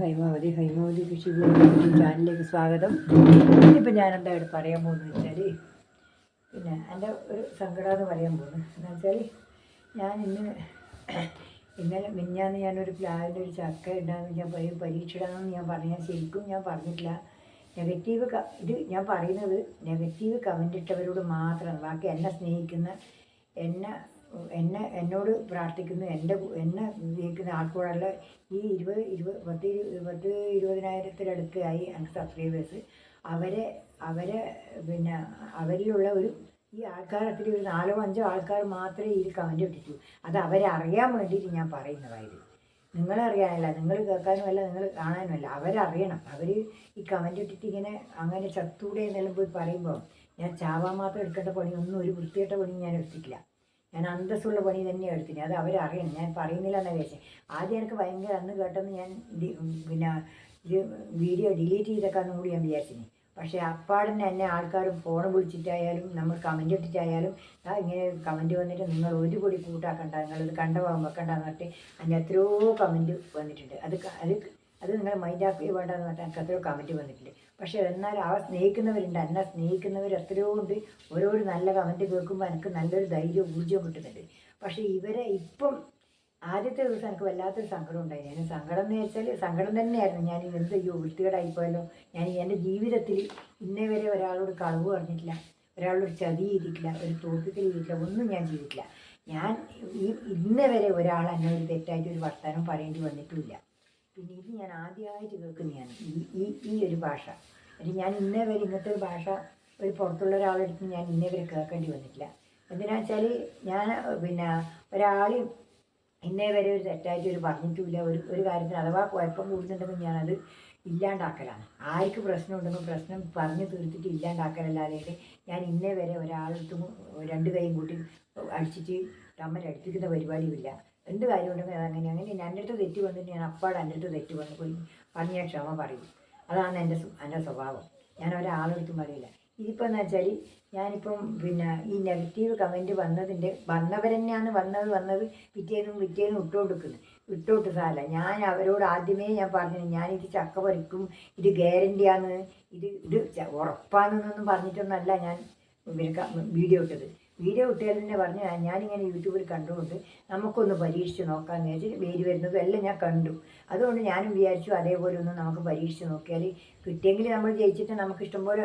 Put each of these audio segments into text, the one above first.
ഹൈമാവതി ഹൈമാവതി കൃഷി ചാനലിലേക്ക് സ്വാഗതം. ഇപ്പം ഞാൻ എന്താ ഇവിടെ പറയാൻ പോകുന്നത് വെച്ചാൽ പിന്നെ എന്റെ ഒരു സങ്കടം എന്ന് പറയാൻ പോകുന്നത് എന്താ വെച്ചാൽ ഞാൻ ഇന്ന് ഇന്നലെ മിഞ്ഞാന്ന് ഞാനൊരു പ്ലാവിന്റെ ഒരു ചക്ക ഉണ്ടാകുന്ന ഞാൻ പരി പരീക്ഷിടാമെന്ന് ഞാൻ പറഞ്ഞു. ഞാൻ ശരിക്കും ഞാൻ പറഞ്ഞിട്ടില്ല. നെഗറ്റീവ് ഇത് ഞാൻ പറയുന്നത് നെഗറ്റീവ് കമന്റ് ഇട്ടവരോട് മാത്രമാണ്. ബാക്കി എന്നെ സ്നേഹിക്കുന്ന എന്നെ എന്നെ എന്നോട് പ്രാർത്ഥിക്കുന്ന എന്റെ എന്നെ ജീവിക്കുന്ന ആൾക്കൂടല്ല. ഈ ഇരുപത് ഇരുപത് പത്ത് പത്ത് ഇരുപതിനായിരത്തിലടുത്തായി എനിക്ക് സബ്സ്ക്രൈബേഴ്സ് അവരെ അവരെ പിന്നെ അവരിലുള്ള ഒരു ഈ ആൾക്കാരത്തിൽ ഒരു നാലോ അഞ്ചോ ആൾക്കാർ മാത്രമേ ഈ കമന്റ് ഇട്ടിട്ടു. അത് അവരെ അറിയാൻ വേണ്ടിയിട്ട് ഞാൻ പറയുന്നതായത്. നിങ്ങളറിയാനല്ല നിങ്ങൾ കേൾക്കാനുമല്ല നിങ്ങൾ കാണാനുമല്ല. അവരറിയണം. അവർ ഈ കമന്റ് ഇട്ടിട്ട് ഇങ്ങനെ അങ്ങനെ ചത്തൂടെ എന്നെല്ലാം പോയി പറയുമ്പോൾ ഞാൻ ചാവാൻ മാത്രം എടുക്കേണ്ട പണി ഒന്നും ഒരു വൃത്തികെട്ട പണി ഞാൻ എടുത്തിട്ടില്ല. ഞാൻ അന്തസ്സുള്ള പണി തന്നെയാണ് എടുത്തിന്. അത് അവരറിയണം. ഞാൻ പറയുന്നില്ല എന്നാ വിചാരിച്ചത് ആദ്യം എനിക്ക് ഭയങ്കര അന്ന് കേട്ടെന്ന് ഞാൻ പിന്നെ ഇത് വീഡിയോ ഡിലീറ്റ് ചെയ്തേക്കാന്നും കൂടി ഞാൻ വിചാരിച്ചിന്. പക്ഷേ അപ്പാടന്നെ എന്നെ ആൾക്കാർ ഫോൺ വിളിച്ചിട്ടായാലും നമ്മൾ കമന്റ് ഇട്ടിട്ടായാലും ആ ഇങ്ങനെ കമന്റ് വന്നിട്ട് നിങ്ങൾ ഒരു കൂടി കൂട്ടാക്കണ്ട നിങ്ങളത് കണ്ട ഭാഗം വെക്കണ്ടെന്ന് പറഞ്ഞിട്ട് അതിന് എത്രയോ കമന്റ് വന്നിട്ടുണ്ട്. അത് അത് അത് നിങ്ങൾ മൈൻഡാക്കി വേണ്ടെന്ന് പറഞ്ഞാൽ എനിക്ക് എത്രയോ കമന്റ് വന്നിട്ടുണ്ട്. പക്ഷേ എന്നാൽ ആ സ്നേഹിക്കുന്നവരുണ്ട്. എന്നെ സ്നേഹിക്കുന്നവർ എത്രയോ ഉണ്ട്. ഓരോരു നല്ല കമന്റ് കേൾക്കുമ്പോൾ എനിക്ക് നല്ലൊരു ധൈര്യം ഊർജം കിട്ടുന്നുണ്ട്. പക്ഷേ ഇവരെ ഇപ്പം ആദ്യത്തെ ദിവസം എനിക്ക് വല്ലാത്തൊരു സങ്കടം ഉണ്ടായിരുന്നു. ഞാൻ സങ്കടം എന്ന് വെച്ചാൽ സങ്കടം തന്നെയായിരുന്നു. ഞാൻ എന്ത് അയ്യോ വൃത്തികേടായിപ്പോയല്ലോ. ഞാൻ എന്റെ ജീവിതത്തിൽ ഇന്നേ വരെ ഒരാളോട് കളവ് പറഞ്ഞിട്ടില്ല. ഒരാളോട് ചതി ചെയ്തിട്ടില്ല. ഒരു തോപ്പിക്കൽ ചെയ്തിട്ടില്ല. ഒന്നും ഞാൻ ചെയ്തിട്ടില്ല. ഞാൻ ഈ ഇന്നേ വരെ ഒരാൾ എന്നെ ഒരു തെറ്റായിട്ട് ഒരു വർത്തമാനം പറയേണ്ടി വന്നിട്ടുമില്ല. പിന്നെ ഇത് ഞാൻ ആദ്യമായിട്ട് കേൾക്കുന്നതാണ്. ഈ ഈ ഈ ഒരു ഭാഷ. അല്ലെങ്കിൽ ഞാൻ ഇന്നേ വരെ ഇങ്ങനത്തെ ഒരു ഭാഷ ഒരു പുറത്തുള്ള ഒരാളെടുത്ത് ഞാൻ ഇന്നേ വരെ കേൾക്കേണ്ടി വന്നിട്ടില്ല. എന്തിനാ വെച്ചാൽ ഞാൻ പിന്നെ ഒരാൾ ഇന്നേ വരെ ഒരു തെറ്റായിട്ട് ഒരു പറഞ്ഞിട്ടുമില്ല. ഒരു ഒരു കാര്യത്തിന് അഥവാ കുഴപ്പം കൂടുന്നുണ്ടെങ്കിൽ ഞാനത് ഇല്ലാണ്ടാക്കലാണ്. ആർക്ക് പ്രശ്നം ഉണ്ടെങ്കിൽ പ്രശ്നം പറഞ്ഞു തീർത്തിട്ട് ഇല്ലാണ്ടാക്കലല്ലാതെ ഞാൻ ഇന്നേ വരെ ഒരാളെടുത്തും രണ്ട് കൈയും കൂട്ടി അടിച്ചിട്ട് തമ്മിൽ അടുപ്പിക്കുന്ന പരിപാടിയുമില്ല. എന്ത് കാര്യം ഉണ്ടെങ്കിൽ അതങ്ങനെ അങ്ങനെ എന്റെ അടുത്ത് തെറ്റ് വന്നിട്ട് ഞാൻ അപ്പാടെ എന്റെ അടുത്ത് തെറ്റ് വന്ന് പോയി പറഞ്ഞ് ക്ഷമ പറയും. അതാണ് എന്റെ എന്റെ സ്വഭാവം. ഞാൻ ഒരാളെടുത്തും പറയില്ല. ഇതിപ്പോൾ എന്ന് വെച്ചാൽ ഞാനിപ്പം പിന്നെ ഈ നെഗറ്റീവ് കമന്റ് വന്നതിന്റെ വന്നവരെന്നെയാണ് വന്നത് വന്നത് പിറ്റേന്നും പിറ്റേന്നും ഇട്ടുകൊടുക്കുന്നത് ഇട്ടോട്ട് സാല ഞാൻ അവരോട് ആദ്യമേ ഞാൻ പറഞ്ഞു ഞാനിത് ചക്ക പറിക്കും ഇത് ഗ്യാരണ്ടിയാണ് ഇത് ഇത് ഉറപ്പാണെന്നൊന്നും പറഞ്ഞിട്ടൊന്നല്ല ഞാൻ വീഡിയോ ഇട്ടത്. വീഡിയോ ഇട്ടാൽ തന്നെ പറഞ്ഞു "ആ, ഞാനിങ്ങനെ യൂട്യൂബിൽ കണ്ടുകൊണ്ട് നമുക്കൊന്ന് പരീക്ഷിച്ച് നോക്കാമെന്ന് വെച്ചിട്ട് വേര് വരുന്നതും എല്ലാം ഞാൻ കണ്ടു. അതുകൊണ്ട് ഞാനും വിചാരിച്ചു അതേപോലെ ഒന്ന് നമുക്ക് പരീക്ഷിച്ച് നോക്കിയാൽ കിട്ടിയെങ്കിൽ നമ്മൾ ജയിച്ചിട്ട് നമുക്ക് ഇഷ്ടംപോലെ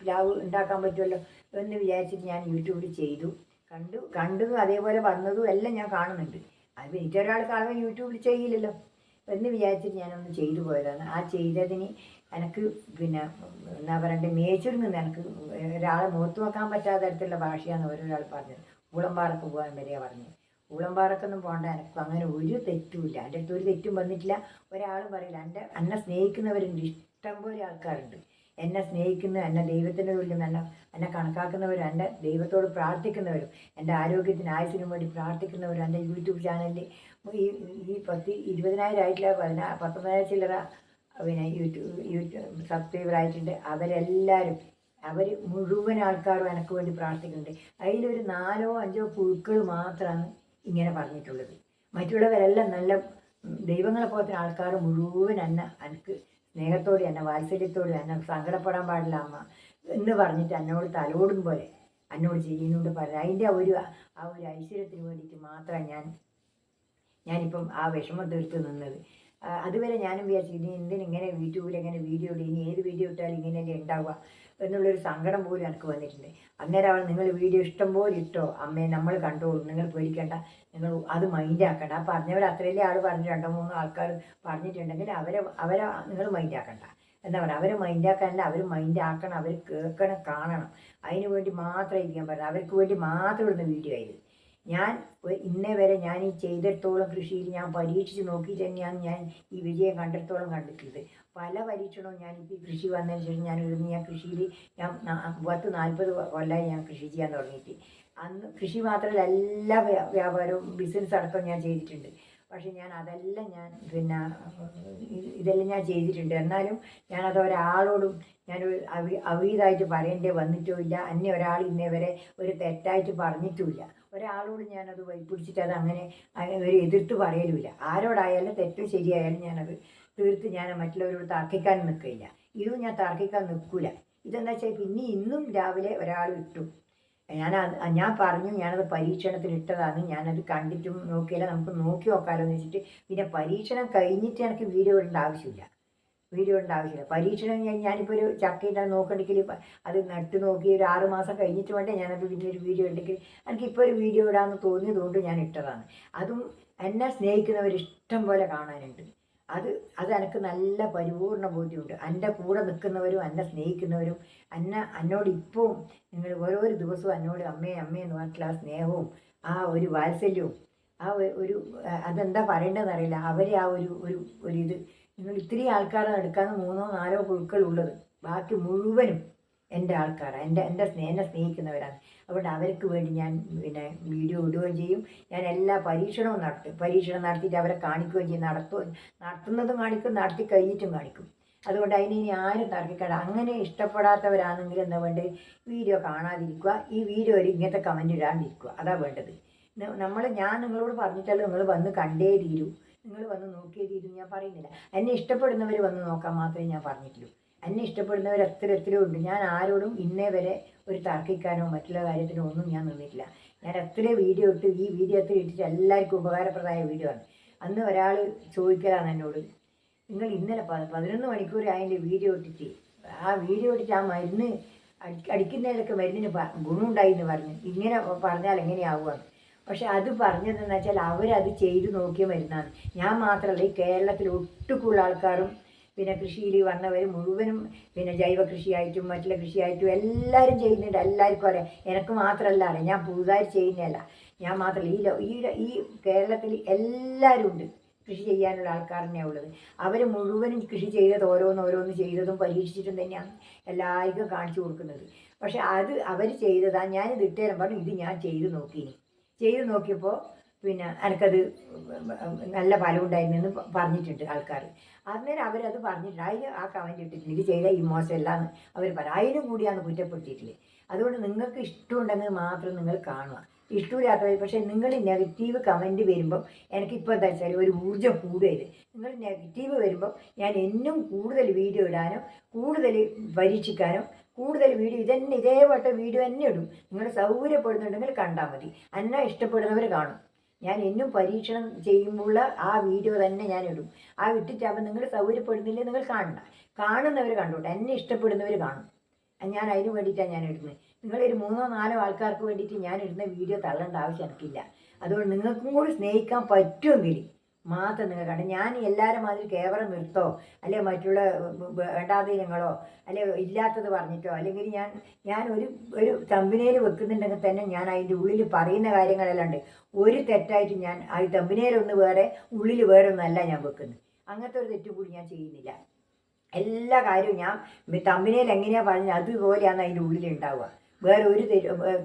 പ്ലാവ് ഉണ്ടാക്കാൻ പറ്റുമല്ലോ എന്ന് വിചാരിച്ചിട്ട് ഞാൻ യൂട്യൂബിൽ ചെയ്തു. കണ്ടു കണ്ടതും അതേപോലെ വന്നതും എല്ലാം ഞാൻ കാണുന്നുണ്ട്. അത് എനിക്കൊരാൾ കാണുമ്പോൾ യൂട്യൂബിൽ ചെയ്യില്ലല്ലോ എന്ന് വിചാരിച്ചിട്ട് ഞാനൊന്ന് ചെയ്തു പോയതാണ്. ആ ചെയ്തതിന് എനിക്ക് പിന്നെ എന്നാ പറയണ്ടേ നിന്ന് എനിക്ക് ഒരാളെ മുഖത്ത് നോക്കാൻ പറ്റാത്ത തരത്തിലുള്ള ഭാഷയാണ് ഓരോരാൾ പറഞ്ഞത്. ഊളമ്പാറക്ക് പോകാൻ വരെയാണ് പറഞ്ഞത്. ഊളമ്പാറക്കൊന്നും പോകണ്ട എനിക്ക് അങ്ങനെ ഒരു തെറ്റുമില്ല. എന്റെ അടുത്ത് ഒരു തെറ്റും വന്നിട്ടില്ല. ഒരാളും പറയില്ല എന്റെ എന്നെ സ്നേഹിക്കുന്നവരുണ്ട്. ഇഷ്ടംപോലെ ആൾക്കാരുണ്ട്. എന്നെ സ്നേഹിക്കുന്ന എന്നെ ദൈവത്തിന്റെ തുല്യം എന്നെ എന്നെ കണക്കാക്കുന്നവരും എന്റെ ദൈവത്തോട് പ്രാർത്ഥിക്കുന്നവരും എന്റെ ആരോഗ്യത്തിന് ആയുസിനും വേണ്ടി പ്രാർത്ഥിക്കുന്നവരും എന്റെ യൂട്യൂബ് ചാനലിൽ ഈ ഈ പത്ത് ഇരുപതിനായിരം ആയിട്ടില്ല പതിനാ പത്തൊമ്പതിനായിരം ചില്ലറ പിന്നെ യൂട്യൂബ് യൂട്യൂബ് സബ്സ്ക്രൈബർ ആയിട്ടുണ്ട് അവരെല്ലാവരും അവർ മുഴുവൻ ആൾക്കാരും എനിക്ക് വേണ്ടി പ്രാർത്ഥിക്കുന്നുണ്ട്. അതിലൊരു നാലോ അഞ്ചോ പുഴുക്കൾ മാത്രമാണ് ഇങ്ങനെ പറഞ്ഞിട്ടുള്ളത്. മറ്റുള്ളവരെല്ലാം നല്ല ദൈവങ്ങളെ പോലത്തെ ആൾക്കാർ മുഴുവൻ എന്നെ എനിക്ക് സ്നേഹത്തോടെ എന്നെ വാത്സല്യത്തോടെ എന്നെ സങ്കടപ്പെടാൻ പാടില്ല അമ്മ എന്ന് പറഞ്ഞിട്ട് എന്നോട് തലോടും പോലെ എന്നോട് ചെയ്യുന്നുണ്ട് പറഞ്ഞു. അതിന്റെ ആ ഒരു ആ ഒരു ഐശ്വര്യത്തിന് വേണ്ടിയിട്ട് മാത്രമാണ് ഞാൻ ഞാനിപ്പം ആ വിഷമം തീർത്ത് നിന്നത്. അതുവരെ ഞാനും വിചാരിച്ചു ഇനി എന്തിന് ഇങ്ങനെ യൂട്യൂബിൽ എങ്ങനെ വീഡിയോ ഇടും? ഇനി ഏത് വീഡിയോ ഇട്ടാലും ഇങ്ങനെയല്ലേ ഉണ്ടാവുക എന്നുള്ളൊരു സങ്കടം പോലും എനിക്ക് വന്നിട്ടുണ്ട്. അന്നേരം അവൾ നിങ്ങൾ വീഡിയോ ഇഷ്ടം പോലെ ഇട്ടോ? അമ്മയെ നമ്മൾ കണ്ടോളൂ നിങ്ങൾ പേടിക്കണ്ട. നിങ്ങൾ അത് മൈൻഡ് ആക്കണ്ട. ആ പറഞ്ഞവർ അത്രയല്ലേ ആൾ പറഞ്ഞു രണ്ടോ മൂന്നോ ആൾക്കാർ പറഞ്ഞിട്ടുണ്ടെങ്കിൽ അവരെ അവരെ നിങ്ങൾ മൈൻഡ് ആക്കണ്ട. എന്താ പറയുക? അവരെ മൈൻഡ് ആക്കാനല്ല അവർ മൈൻഡ് ആക്കണം അവർ കേൾക്കണം കാണണം. അതിന് വേണ്ടി മാത്രം ഇരിക്കാൻ പറയുന്നത് അവർക്ക് വേണ്ടി മാത്രം ഇടുന്ന വീഡിയോ ആയത് ഞാൻ ഇന്നേ വരെ ഞാൻ ഈ ചെയ്തിടത്തോളം കൃഷിയിൽ ഞാൻ പരീക്ഷിച്ച് നോക്കി തന്നെയാണ് ഞാൻ ഈ വിജയം കണ്ടിടത്തോളം കണ്ടിട്ടുള്ളത്. പല പരീക്ഷണവും ഞാൻ ഇപ്പോൾ കൃഷി വന്നതിന് ശേഷം ഞാൻ ഇവിടുന്ന് ഞാൻ കൃഷിയിൽ ഞാൻ പത്ത് നാൽപ്പത് കൊല്ലമായി ഞാൻ കൃഷി ചെയ്യാൻ തുടങ്ങിയിട്ട്. അന്ന് കൃഷി മാത്രമല്ല എല്ലാ വ്യാ- വ്യാപാരവും ബിസിനസ് അടക്കം ഞാൻ ചെയ്തിട്ടുണ്ട്. പക്ഷേ ഞാൻ അതെല്ലാം ഞാൻ പിന്നെ ഇതെല്ലാം ഞാൻ ചെയ്തിട്ടുണ്ട്. എന്നാലും ഞാനത് ഒരാളോടും ഞാൻ അവി അവീതായിട്ട് പറയേണ്ടേ വന്നിട്ടുമില്ല. അന്യ ഒരാൾ ഇന്നേ വരെ ഒരു തെറ്റായിട്ട് പറഞ്ഞിട്ടുമില്ല. ഒരാളോട് ഞാനത് വൈപ്പിടിച്ചിട്ട് അത് അങ്ങനെ ഒരു എതിർത്ത് പറയലുമില്ല. ആരോടായാലും തെറ്റും ശരിയായാലും ഞാനത് തീർത്ത് ഞാൻ മറ്റുള്ളവരോട് തർക്കിക്കാൻ നിൽക്കില്ല. ഇതും ഞാൻ തർക്കിക്കാൻ നിൽക്കില്ല ഇതെന്താ വെച്ചാൽ പിന്നെ ഇന്നും രാവിലെ ഒരാൾ ഇട്ടു. ഞാൻ ഞാൻ പറഞ്ഞു ഞാനത് പരീക്ഷണത്തിൽ ഇട്ടതാണ്. ഞാനത് കണ്ടിട്ടും നോക്കിയാലും നമുക്ക് നോക്കി നോക്കാമല്ലോ എന്ന് വെച്ചിട്ട് പിന്നെ പരീക്ഷണം കഴിഞ്ഞിട്ട് എനിക്ക് വീഡിയോ ഇടേണ്ട ആവശ്യമില്ല. വീഡിയോ ഉണ്ടാവില്ല ആവശ്യമില്ല. പരീക്ഷണം ഞാൻ ഞാനിപ്പോൾ ഒരു ചക്കയിട്ട് നോക്കണമെങ്കിൽ അത് നട്ട് നോക്കി ഒരു ആറ് മാസം കഴിഞ്ഞിട്ട് വേണ്ടേ ഞാനത് പിന്നെ ഒരു വീഡിയോ ഉണ്ടെങ്കിൽ എനിക്കിപ്പോൾ ഒരു വീഡിയോ ഇടാമെന്ന് തോന്നിയതുകൊണ്ട് ഞാൻ ഇട്ടതാണ്. അതും എന്നെ സ്നേഹിക്കുന്നവർ ഇഷ്ടം പോലെ കാണാനുണ്ട്. അത് അത് എനിക്ക് നല്ല പരിപൂർണ ബോധ്യമുണ്ട്. എന്റെ കൂടെ നിൽക്കുന്നവരും എന്നെ സ്നേഹിക്കുന്നവരും എന്നെ എന്നോട് ഇപ്പോഴും നിങ്ങൾ ഓരോ ദിവസവും എന്നോട് അമ്മേ അമ്മേ എന്ന് പറഞ്ഞിട്ടുള്ള ആ സ്നേഹവും ആ ഒരു വാത്സല്യവും ആ ഒരു അതെന്താ പറയേണ്ടതെന്ന് അറിയില്ല അവരെ ആ ഒരു ഒരു ഒരു ഇത് നിങ്ങൾ ഇത്രയും ആൾക്കാരെ നടക്കാന്ന് മൂന്നോ നാലോ പുഴുക്കളുള്ളത് ബാക്കി മുഴുവനും എന്റെ ആൾക്കാരാണ് എന്റെ എന്റെ എന്നെ സ്നേഹിക്കുന്നവരാണ്. അതുകൊണ്ട് അവർക്ക് വേണ്ടി ഞാൻ പിന്നെ വീഡിയോ ഇടുകയും ചെയ്യും. ഞാൻ എല്ലാ പരീക്ഷണവും നടത്തും. പരീക്ഷണം നടത്തിയിട്ട് അവരെ കാണിക്കുകയും ചെയ്യും. നടത്തുകയും നടത്തുന്നതും കാണിക്കും നടത്തി കഴിഞ്ഞിട്ടും കാണിക്കും. അതുകൊണ്ട് അതിന് ഇനി ആരും തർക്കിക്കട അങ്ങനെ ഇഷ്ടപ്പെടാത്തവരാണെങ്കിൽ എന്താ വേണ്ടത്? വീഡിയോ കാണാതിരിക്കുക. ഈ വീഡിയോയിൽ ഇങ്ങനത്തെ കമന്റ് ഇടാണ്ടിരിക്കുക. അതാണ് വേണ്ടത്. നമ്മൾ ഞാൻ നിങ്ങളോട് പറഞ്ഞിട്ടല്ലോ നിങ്ങൾ വന്ന് കണ്ടേ തീരൂ. നിങ്ങൾ വന്ന് നോക്കിയേ തീരൂ ഞാൻ പറയുന്നില്ല. എന്നെ ഇഷ്ടപ്പെടുന്നവർ വന്ന് നോക്കാൻ മാത്രമേ ഞാൻ പറഞ്ഞിട്ടുള്ളൂ. എന്നെ ഇഷ്ടപ്പെടുന്നവർ എത്ര എത്രയോ ഉണ്ട്. ഞാൻ ആരോടും ഇന്നേ വരെ ഒരു തർക്കിക്കാനോ മറ്റുള്ള കാര്യത്തിനോ ഒന്നും ഞാൻ നിന്നിട്ടില്ല. ഞാൻ എത്ര വീഡിയോ ഇട്ട് ഈ വീഡിയോ എത്ര ഇട്ടിട്ട് എല്ലാവർക്കും ഉപകാരപ്രദമായ വീഡിയോ ആണ്. അന്ന് ഒരാൾ ചോദിക്കലാണ് എന്നോട് നിങ്ങൾ ഇന്നലെ പതിനൊന്ന് മണിക്കൂർ അതിന്റെ വീഡിയോ ഇട്ടിട്ട് ആ വീഡിയോ ഇട്ടിട്ട് ആ മരുന്ന് അടി അടിക്കുന്നതിലൊക്കെ മരുന്നിന് ഗുണമുണ്ടായി എന്ന് പറഞ്ഞു. ഇങ്ങനെ പറഞ്ഞാൽ എങ്ങനെയാവുമെന്ന് പക്ഷെ അത് പറഞ്ഞതെന്ന് വെച്ചാൽ അവരത് ചെയ്തു നോക്കിയ മരുന്നാണ് ഞാൻ മാത്രമല്ല ഈ കേരളത്തിൽ ഒട്ടുക്കുള്ള ആൾക്കാരും പിന്നെ കൃഷിയിൽ വന്നവർ മുഴുവനും പിന്നെ ജൈവ കൃഷിയായിട്ടും മറ്റുള്ള കൃഷിയായിട്ടും എല്ലാവരും ചെയ്യുന്നുണ്ട്. എല്ലാവർക്കും അറിയാം. എനിക്ക് മാത്രമല്ല അറിയാം. ഞാൻ പുതുതായി ചെയ്യുന്നതല്ല. ഞാൻ മാത്രമല്ല ഈ ഈ കേരളത്തിൽ എല്ലാവരും ഉണ്ട്. കൃഷി ചെയ്യാനുള്ള ആൾക്കാർ തന്നെയാണ് ഉള്ളത്. അവർ മുഴുവനും കൃഷി ചെയ്തത് ഓരോന്ന് ചെയ്തതും പരീക്ഷിച്ചിട്ടും തന്നെയാണ് എല്ലാവർക്കും കാണിച്ചു കൊടുക്കുന്നത്. പക്ഷേ അത് അവർ ചെയ്തതാണ് ഞാനിത് ഇട്ടേരം പറഞ്ഞു ഇത് ഞാൻ ചെയ്ത് നോക്കിനി. ചെയ്ത് നോക്കിയപ്പോൾ പിന്നെ എനിക്കത് നല്ല ഫലമുണ്ടായിരുന്നെന്ന് എന്ന് പറഞ്ഞിട്ടുണ്ട് ആൾക്കാർ. അന്നേരം അവരത് പറഞ്ഞിട്ടുണ്ട്. അതിന് ആ കമന്റ് ഇട്ടിട്ടുണ്ട് ഇത് ചെയ്ത ഈ മോശമല്ലാന്ന് അവർ പറയും. അതിനും കൂടിയാണ് കുറ്റപ്പെടുത്തിയിട്ടില്ലേ? അതുകൊണ്ട് നിങ്ങൾക്ക് ഇഷ്ടമുണ്ടെങ്കിൽ മാത്രം നിങ്ങൾ കാണുക. ഇഷ്ടമില്ലാത്തവർ പക്ഷേ നിങ്ങൾ നെഗറ്റീവ് കമന്റ് വരുമ്പം എനിക്കിപ്പോൾ എന്താ വെച്ചാൽ ഒരു ഊർജം കൂടുതൽ നിങ്ങൾ നെഗറ്റീവ് വരുമ്പം ഞാൻ എന്നും കൂടുതൽ വീഡിയോ ഇടാനും കൂടുതൽ പരീക്ഷിക്കാനും കൂടുതൽ വീഡിയോ ഇതന്നെ ഇതേപോലത്തെ വീഡിയോ തന്നെ ഇടും. നിങ്ങൾ സൗകര്യപ്പെടുന്നുണ്ടെങ്കിൽ കണ്ടാൽ മതി. എന്നെ ഇഷ്ടപ്പെടുന്നവർ കാണും. ഞാൻ എന്നും പരീക്ഷണം ചെയ്യുമ്പോൾ ആ വീഡിയോ തന്നെ ഞാൻ ഇടും. ആ ഇട്ടിട്ടാകുമ്പോൾ നിങ്ങൾ സൗകര്യപ്പെടുന്നില്ലേ നിങ്ങൾ കാണണ്ട. കാണുന്നവർ കണ്ടോട്ടെ. എന്നെ ഇഷ്ടപ്പെടുന്നവർ കാണും. ഞാൻ അതിന് വേണ്ടിയിട്ടാണ് ഞാൻ ഇടുന്നത്. നിങ്ങളൊരു മൂന്നോ നാലോ ആൾക്കാർക്ക് വേണ്ടിയിട്ട് ഞാൻ ഇടുന്ന വീഡിയോ തള്ളേണ്ട ആവശ്യം എനിക്കില്ല. അതുകൊണ്ട് നിങ്ങൾക്കും കൂടി സ്നേഹിക്കാൻ പറ്റുമെങ്കിൽ മാത്രം നിങ്ങൾ കണ്ട. ഞാൻ എല്ലാവരും മാതിരി കേവലം നിർത്തോ? അല്ലെ മറ്റുള്ള വേണ്ടാതീനങ്ങളോ അല്ലെ ഇല്ലാത്തത് പറഞ്ഞിട്ടോ? അല്ലെങ്കിൽ ഞാൻ ഞാൻ ഒരു ഒരു തമ്പിനേൽ വെക്കുന്നുണ്ടെങ്കിൽ തന്നെ ഞാൻ അതിന്റെ ഉള്ളിൽ പറയുന്ന കാര്യങ്ങളെല്ലാം ഉണ്ട്. ഒരു തെറ്റായിട്ട് ഞാൻ ആ തമ്പിനേലൊന്ന് വേറെ ഉള്ളിൽ വേറെ ഒന്നല്ല ഞാൻ വെക്കുന്നത്. അങ്ങനത്തെ ഒരു തെറ്റും കൂടി ഞാൻ ചെയ്യുന്നില്ല. എല്ലാ കാര്യവും ഞാൻ തമ്പിനേൽ എങ്ങനെയാണ് പറഞ്ഞത്? അതുപോലെയാണ് അതിന്റെ ഉള്ളിൽ ഉണ്ടാവുക. വേറെ ഒരു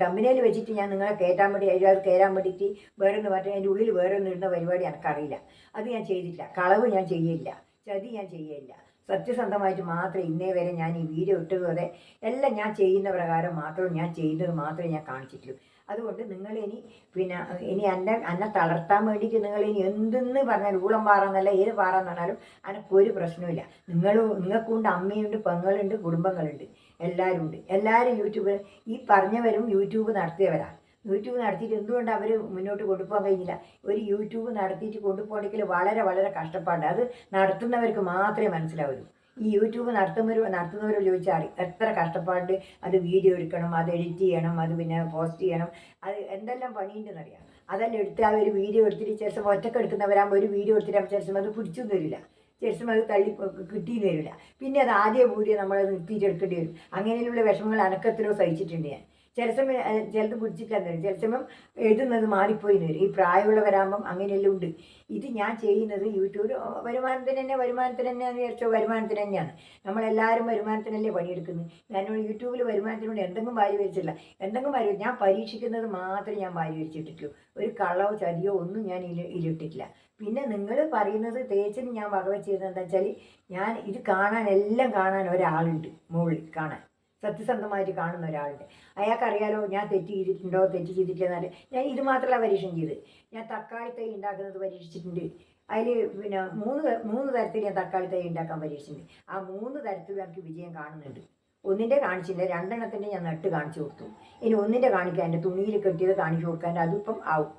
തമ്പിനേൽ വെച്ചിട്ട് ഞാൻ നിങ്ങളെ കയറ്റാൻ വേണ്ടി അതിനകത്ത് കയറാൻ വേണ്ടിയിട്ട് വേറെ ഒന്ന് പറഞ്ഞാൽ അതിന്റെ ഉള്ളിൽ വേറെ ഒന്ന് ഇടുന്ന പരിപാടി എനിക്കറിയില്ല. അത് ഞാൻ ചെയ്തിട്ടില്ല. കളവ് ഞാൻ ചെയ്യില്ല ചതി ഞാൻ ചെയ്യില്ല സത്യസന്ധമായിട്ട് മാത്രമേ ഇന്നേ വരെ ഞാൻ ഈ വീഡിയോ ഇട്ടതുവരെ എല്ലാം ഞാൻ ചെയ്യുന്ന പ്രകാരം മാത്രം ഞാൻ ചെയ്യുന്നത് മാത്രമേ ഞാൻ കാണിച്ചിട്ടുള്ളൂ. അതുകൊണ്ട് നിങ്ങൾ ഇനി പിന്നെ ഇനി എന്നെ എന്നെ തളർത്താൻ വേണ്ടിയിട്ട് നിങ്ങൾ ഇനി എന്തെന്ന് പറഞ്ഞാൽ ഊളം പാറന്നല്ല ഏത് പാറാന്ന് പറഞ്ഞാലും എനിക്കൊരു പ്രശ്നമില്ല നിങ്ങൾ നിങ്ങൾക്കുണ്ട് അമ്മയുണ്ട് പെങ്ങളുണ്ട് കുടുംബങ്ങളുണ്ട്. എല്ലാവരും ഉണ്ട് എല്ലാവരും യൂട്യൂബ് ഈ പറഞ്ഞവരും യൂട്യൂബ് നടത്തിയവരാണ്. യൂട്യൂബ് നടത്തിയിട്ട് എന്തുകൊണ്ട് അവർ മുന്നോട്ട് കൊണ്ടുപോകാൻ കഴിഞ്ഞില്ല ഒരു യൂട്യൂബ് നടത്തിയിട്ട് കൊണ്ടുപോകണമെങ്കിൽ വളരെ വളരെ കഷ്ടപ്പാട് അത് നടത്തുന്നവർക്ക് മാത്രമേ മനസ്സിലാവൂ ഈ യൂട്യൂബ് നടത്തുന്നവർ നടത്തുന്നവരോട് ചോദിച്ചാൽ എത്ര കഷ്ടപ്പാട് അത് വീഡിയോ എടുക്കണം അത് എഡിറ്റ് ചെയ്യണം അത് പിന്നെ പോസ്റ്റ് ചെയ്യണം. അത് എന്തെല്ലാം പണിയുണ്ടെന്നറിയാം. അതെല്ലാം എടുത്ത് ആ ഒരു വീഡിയോ എടുത്തിട്ട് ചിലപ്പോൾ ഒറ്റയ്ക്ക് എടുക്കുന്നവരാകുമ്പോൾ ഒരു വീഡിയോ എടുത്തിട്ട് ചിലപ്പോൾ അത് പിടിച്ചു തരില്ല ചിലപ്പം അത് തള്ളി കിട്ടിയെന്ന് വരില്ല. പിന്നെ അത് ആദ്യ പൂരി നമ്മൾ നിർത്തിയിട്ടെടുക്കേണ്ടി വരും. അങ്ങനെയുള്ള വിഷമങ്ങൾ അനക്കത്തിലോ സഹിച്ചിട്ടുണ്ട് ഞാൻ. ചില സമയം ചിലത് ചിലത് തരും ചില സമയം എഴുതുന്നത് മാറിപ്പോയി എന്ന് വരും. ഈ പ്രായമുള്ളവരാകുമ്പം അങ്ങനെയെല്ലാം ഉണ്ട്. ഇത് ഞാൻ ചെയ്യുന്നത് യൂട്യൂബിൽ വരുമാനത്തിന് തന്നെ വരുമാനത്തിന് തന്നെ വിചാരിച്ചോ വരുമാനത്തിന് തന്നെയാണ്. നമ്മളെല്ലാവരും വരുമാനത്തിനല്ലേ പണിയെടുക്കുന്നത്. ഞാൻ യൂട്യൂബിൽ വരുമാനത്തിനോട് എന്തെങ്കിലും വാരി വരിച്ചില്ല എന്തെങ്കിലും വാരി ഞാൻ പരീക്ഷിക്കുന്നത് മാത്രമേ ഞാൻ വാരി വരിച്ചിട്ടിട്ടുള്ളൂ ഒരു കള്ളവോ ചതിയോ ഒന്നും ഞാൻ ഇല പിന്നെ നിങ്ങൾ പറയുന്നത് തേച്ചിന് ഞാൻ വകവെച്ചിരുന്നത് എന്താ വെച്ചാൽ ഞാൻ ഇത് കാണാൻ എല്ലാം കാണാൻ ഒരാളുണ്ട് മുകളിൽ കാണാൻ. സത്യസന്ധമായിട്ട് കാണുന്ന ഒരാളുണ്ട്. അയാൾക്കറിയാലോ ഞാൻ തെറ്റ് ചെയ്തിട്ടുണ്ടോ തെറ്റ് ചെയ്തിട്ടില്ലെന്നാൽ ഞാൻ ഇത് മാത്രമല്ല പരീക്ഷണം ചെയ്ത് ഞാൻ തക്കാളി തൈ ഉണ്ടാക്കുന്നത് പരീക്ഷിച്ചിട്ടുണ്ട്. അതിൽ പിന്നെ മൂന്ന് മൂന്ന് തരത്തിൽ ഞാൻ തക്കാളി തൈ ഉണ്ടാക്കാൻ പരീക്ഷിച്ചിട്ടുണ്ട്. ആ മൂന്ന് തരത്തിൽ എനിക്ക് വിജയം കാണുന്നുണ്ട്. ഒന്നിന്റെ കാണിച്ചില്ല രണ്ടെണ്ണത്തിന്റെ ഞാൻ നട്ട് കാണിച്ചു കൊടുത്തു. ഇനി ഒന്നിന്റെ കാണിക്കാൻ എന്റെ തുണിയിൽ കെട്ടിയത് കാണിച്ചു കൊടുക്കാൻ അതിപ്പം ആവും.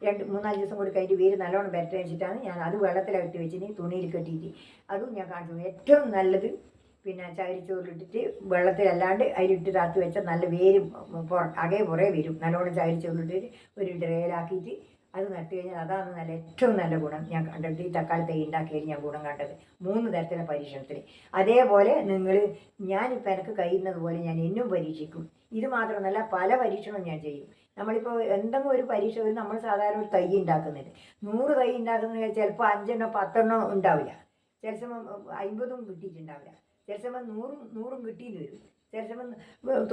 രണ്ട് മൂന്നാൽ ദിവസം കൂടി കഴിഞ്ഞ് വേര് നല്ലോണം ബെറ്റർ വെച്ചിട്ടാണ് ഞാൻ അത് വെള്ളത്തിലകട്ടി വെച്ചിട്ട് തുണിയിൽ കെട്ടിയിട്ട്. അതും ഞാൻ കാണിച്ചു ഏറ്റവും നല്ലത് പിന്നെ ചകിരിച്ചോറിലിട്ടിട്ട് വെള്ളത്തിലല്ലാണ്ട് അതിലിട്ട് താത്തി വെച്ചാൽ നല്ല വേര് അകേ പുറേ വരും. നല്ലോണം ചകിരിച്ചോറിലിട്ടിട്ട് ഒരു ഡ്രേയിലാക്കിയിട്ട് അത് നട്ട് കഴിഞ്ഞാൽ അതാണ് നല്ല ഏറ്റവും നല്ല ഗുണം. ഞാൻ കണ്ടിട്ട് ഈ തക്കാളി തൈ ഉണ്ടാക്കിയതിൽ ഞാൻ ഗുണം കണ്ടത്. മൂന്ന് തരത്തിലെ പരീക്ഷണത്തിൽ. അതേപോലെ നിങ്ങൾ ഞാനിപ്പോൾ എനിക്ക് കഴിയുന്നത് പോലെ ഞാൻ എന്നും പരീക്ഷിക്കും. ഇത് മാത്രമല്ല പല പരീക്ഷണവും ഞാൻ ചെയ്യും. നമ്മളിപ്പോൾ എന്തെങ്കിലും ഒരു പരീക്ഷ ഒരു നമ്മൾ സാധാരണ ഒരു തൈ ഉണ്ടാക്കുന്നുണ്ട് നൂറ് തൈ ഉണ്ടാക്കുന്നത് ചിലപ്പോൾ അഞ്ചെണ്ണോ പത്തെണ്ണോ ഉണ്ടാവില്ല. ചില സമയം അമ്പതും കിട്ടിയിട്ടുണ്ടാവില്ല. ചില സമയം നൂറും നൂറും കിട്ടിയെന്ന് വരും. ചില സമയം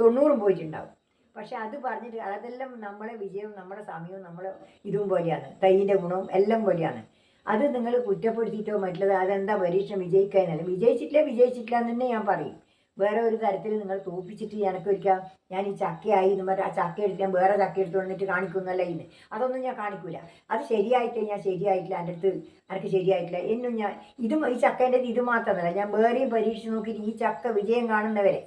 തൊണ്ണൂറും പോയിട്ടുണ്ടാവും. പക്ഷെ അത് പറഞ്ഞിട്ട് അതെല്ലാം നമ്മളെ വിജയവും നമ്മുടെ സമയവും നമ്മളെ ഇതും പോലെയാണ്. തൈയിന്റെ ഗുണവും എല്ലാം പോലെയാണ്. അത് നിങ്ങൾ കുറ്റപ്പെടുത്തിയിട്ടോ മറ്റുള്ളത് അതെന്താ പരീക്ഷ വിജയിക്കാനല്ല വിജയിച്ചിട്ടില്ല വിജയിച്ചിട്ടില്ല എന്ന് തന്നെ ഞാൻ പറയും. വേറെ ഒരു തരത്തിൽ നിങ്ങൾ തോപ്പിച്ചിട്ട് എനിക്ക് ഒരിക്കൽ ഞാൻ ഈ ചക്കയായി എന്ന് പറഞ്ഞാൽ ആ ചക്ക എടുത്ത് ഞാൻ വേറെ ചക്ക എടുത്ത് വന്നിട്ട് കാണിക്കുന്നല്ല ഇന്ന് അതൊന്നും ഞാൻ കാണിക്കൂല. അത് ശരിയായിട്ട് ഞാൻ ശരിയായിട്ടില്ല. എന്റെ അടുത്ത് എനിക്ക് ശരിയായിട്ടില്ല. എന്നും ഞാൻ ഇതും ഈ ചക്കേന്റെ ഇത് മാത്രമല്ല. ഞാൻ വേറെയും പരീക്ഷിച്ച് നോക്കിയിട്ട് ഈ ചക്ക വിജയം കാണുന്നവരെ.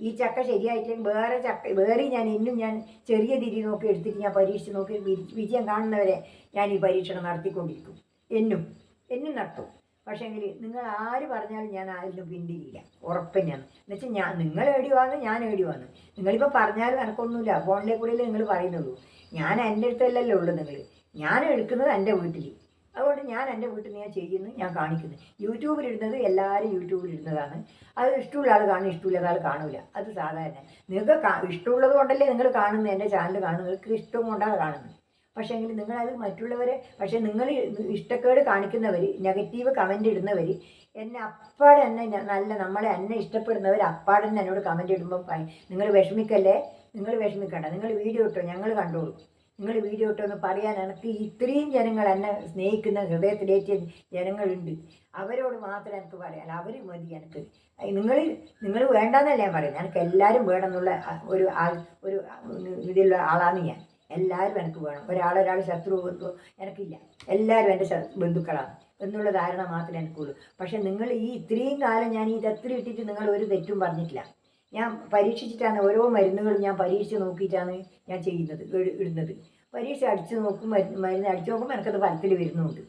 ഈ ചക്ക ശരിയായിട്ടില്ലെങ്കിൽ വേറെ ചക്ക വേറെ ഞാൻ ഇന്നും ഞാൻ ചെറിയ തിരി നോക്കി എടുത്തിട്ട് ഞാൻ പരീക്ഷിച്ച് നോക്കി വിജയം കാണുന്നവരെ ഞാൻ ഈ പരീക്ഷണം നടത്തിക്കൊണ്ടിരിക്കും. എന്നും എന്നും നടത്തും. പക്ഷേങ്കിൽ നിങ്ങൾ ആര് പറഞ്ഞാലും ഞാൻ ആരിലും പിന്തിരിയില്ല. ഉറപ്പന്നെയാണ് എന്നുവെച്ചാൽ ഞാൻ നിങ്ങൾ ഏടി വന്ന് ഞാൻ ഏടി വന്ന് നിങ്ങളിപ്പോൾ പറഞ്ഞാലും എനക്കൊന്നുമില്ല. ഫോണിലെ കൂടെ നിങ്ങൾ പറയുന്നുള്ളൂ. ഞാൻ എന്റെ അടുത്തല്ലല്ലോ ഉള്ളൂ നിങ്ങൾ ഞാൻ എടുക്കുന്നത് എന്റെ വീട്ടിൽ അതുകൊണ്ട് ഞാൻ എന്റെ വീട്ടിൽ നിന്ന് ഞാൻ ചെയ്യുന്നു ഞാൻ കാണിക്കുന്നു. യൂട്യൂബിലിടുന്നത് എല്ലാവരും യൂട്യൂബിലിടുന്നതാണ്. അത് ഇഷ്ടമുള്ള ആൾ കാണും ഇഷ്ടമുള്ള ആൾ കാണില്ല അത് സാധാരണ. നിങ്ങൾക്ക് ഇഷ്ടമുള്ളത് കൊണ്ടല്ലേ നിങ്ങൾ കാണുന്നത് എന്റെ ചാനൽ കാണുന്നത് നിങ്ങൾക്ക് ഇഷ്ടം കൊണ്ടാണ് കാണുന്നത് പക്ഷേ എങ്കിൽ നിങ്ങളത് മറ്റുള്ളവരെ പക്ഷേ നിങ്ങൾ ഇഷ്ടക്കേട് കാണിക്കുന്നവർ നെഗറ്റീവ് കമന്റ് ഇടുന്നവർ എന്നെ അപ്പാടെ തന്നെ നല്ല നമ്മളെ എന്നെ ഇഷ്ടപ്പെടുന്നവർ അപ്പാടെ തന്നെ എന്നോട് കമന്റ് ഇടുമ്പോൾ നിങ്ങൾ വിഷമിക്കല്ലേ? നിങ്ങൾ വിഷമിക്കണ്ട. നിങ്ങൾ വീഡിയോ ഇട്ടോ ഞങ്ങൾ കണ്ടോളൂ. നിങ്ങൾ വീഡിയോ ഇട്ടോ എന്ന് പറയാൻ എനിക്ക് ഇത്രയും ജനങ്ങൾ എന്നെ സ്നേഹിക്കുന്ന ഹൃദയത്തിലേറ്റ ജനങ്ങളുണ്ട്. അവരോട് മാത്രം എനിക്ക് പറയാൻ അവർ മതി എനിക്ക്. നിങ്ങൾ നിങ്ങൾ വേണ്ടെന്നല്ല ഞാൻ പറയുന്നത് എനിക്ക് എല്ലാവരും വേണമെന്നുള്ള ഒരു ആൾ ഒരു ഇതിലുള്ള ആളാണ് ഞാൻ. എല്ലാവരും എനിക്ക് വേണം. ഒരാളൊരാൾ ശത്രു ബന്ധു എനിക്കില്ല. എല്ലാവരും എന്റെ ബന്ധുക്കളാണ്. എന്നുള്ള ധാരണ മാത്രമേ എനിക്കുള്ളൂ. പക്ഷെ നിങ്ങൾ ഈ ഇത്രയും കാലം ഞാൻ ഇത് എത്ര ഇട്ടിട്ട് നിങ്ങൾ ഒരു തെറ്റും പറഞ്ഞിട്ടില്ല. ഞാൻ പരീക്ഷിച്ചിട്ടാണ് ഓരോ മരുന്നുകളും ഞാൻ പരീക്ഷിച്ച് നോക്കിയിട്ടാണ് ഞാൻ ചെയ്യുന്നത് ഇട- ഇടുന്നത്. പരീക്ഷ അടിച്ചു നോക്കും മരുന്ന് മരുന്ന് അടിച്ചു നോക്കുമ്പോൾ എനിക്കത് ഫലത്തിൽ വരുന്നുണ്ട്.